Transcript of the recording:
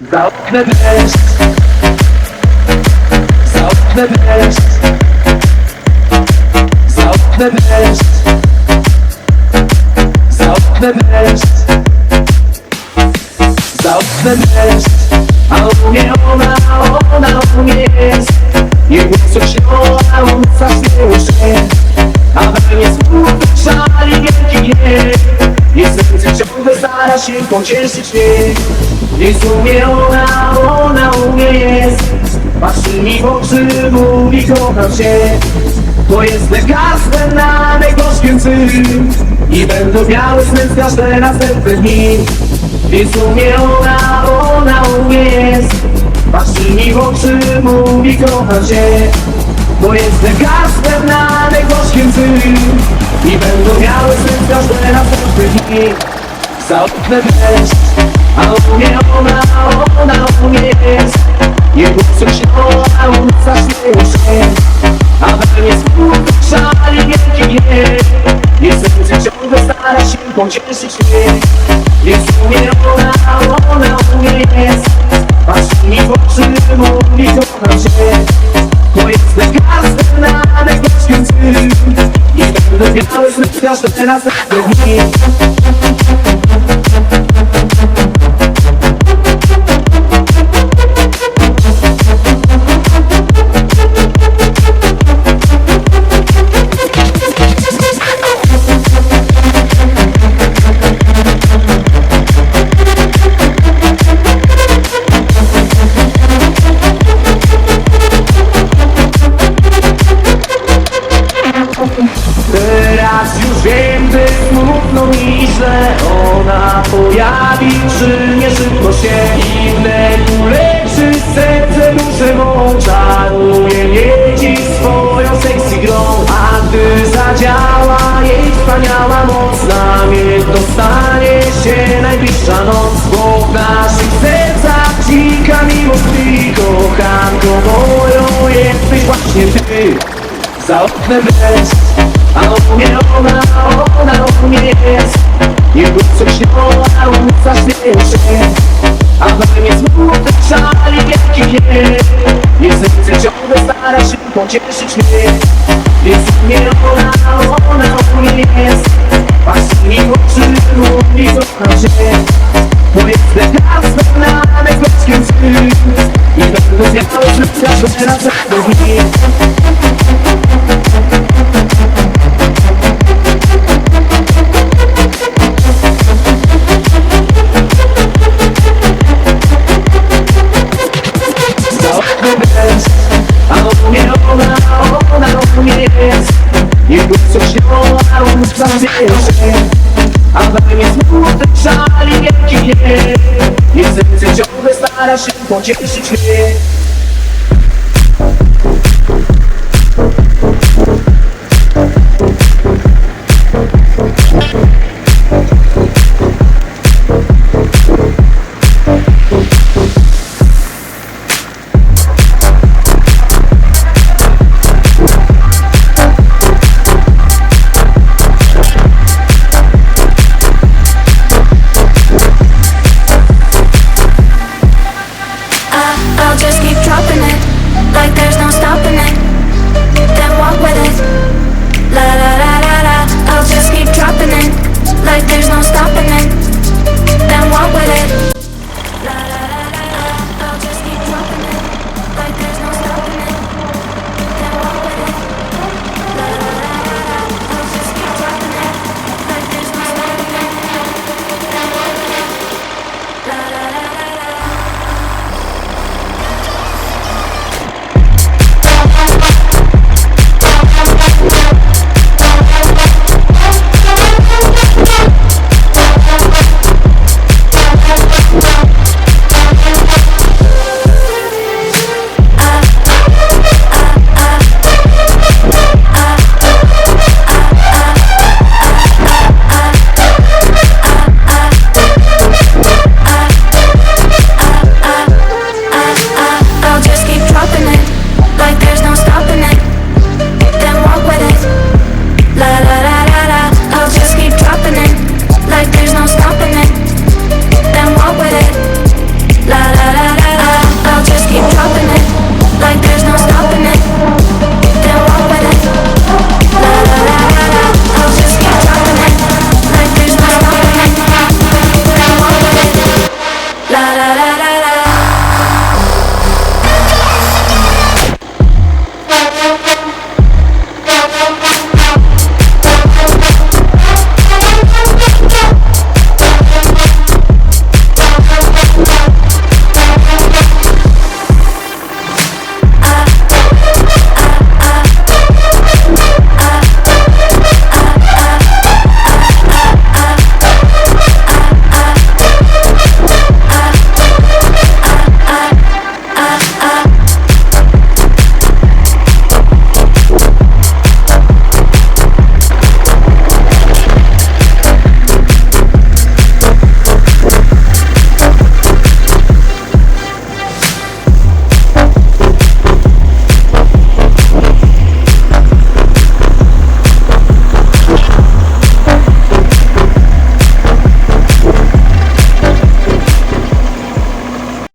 Za oknem deszcz Za oknem deszcz Za oknem deszcz Za deszcz Za deszcz A u mnie ona, ona u mnie jest. Jej głos śpiewa, ulica śmieje A we mnie smutny szali wielki gniew. Serce ciągle stara się pocieszyć mnie Nie zumie ona, ona u mnie jest. Patrzy mi w oczy, mówi kocham cię To jest lekarstwem na najgorzkim cym I będą miały sny z każde następne dni. Więc u mnie ona, ona u mnie jest. Patrzy mi w oczy, mówi kocham cię To jest lekarstwem na najgorzkim cym I będą miały sny z każde następne dni. Za oknem deszcz, a pocieszyć mnie Więc u mnie ona, ona u mnie jest. Patrzy mi w oczy, mówi kocham cię To jest na najgorzkim cym I będę miały sny każde następne dni Pojawi, czy nie szybko się Inne uleczy serce duszę mą Czaruje mnie dziś swoją sexy grą A gdy zadziała jej wspaniała moc Na mnie dostanie się najbliższa noc. Bo w naszych sercach dzika miłość Ty kochanko moją jesteś właśnie Ty za oknem deszcz, a u mnie ona, ona u mnie jest. Głos śpiewa, ulica śmieje się A we mnie smutny szali wielki gniew Jej serce ciągle stara się pocieszyć mnie. Więc mnie ona, ona u mnie jest. Patrzy mi w oczy, mówi kocham cię To jest lekarstwem na najgorzkim cym I będę życia, że na pewno dni Za Ulica zwieje się A we mnie smutny szali wielki gniew Jej serce ciągle stara się pocieszyć mnie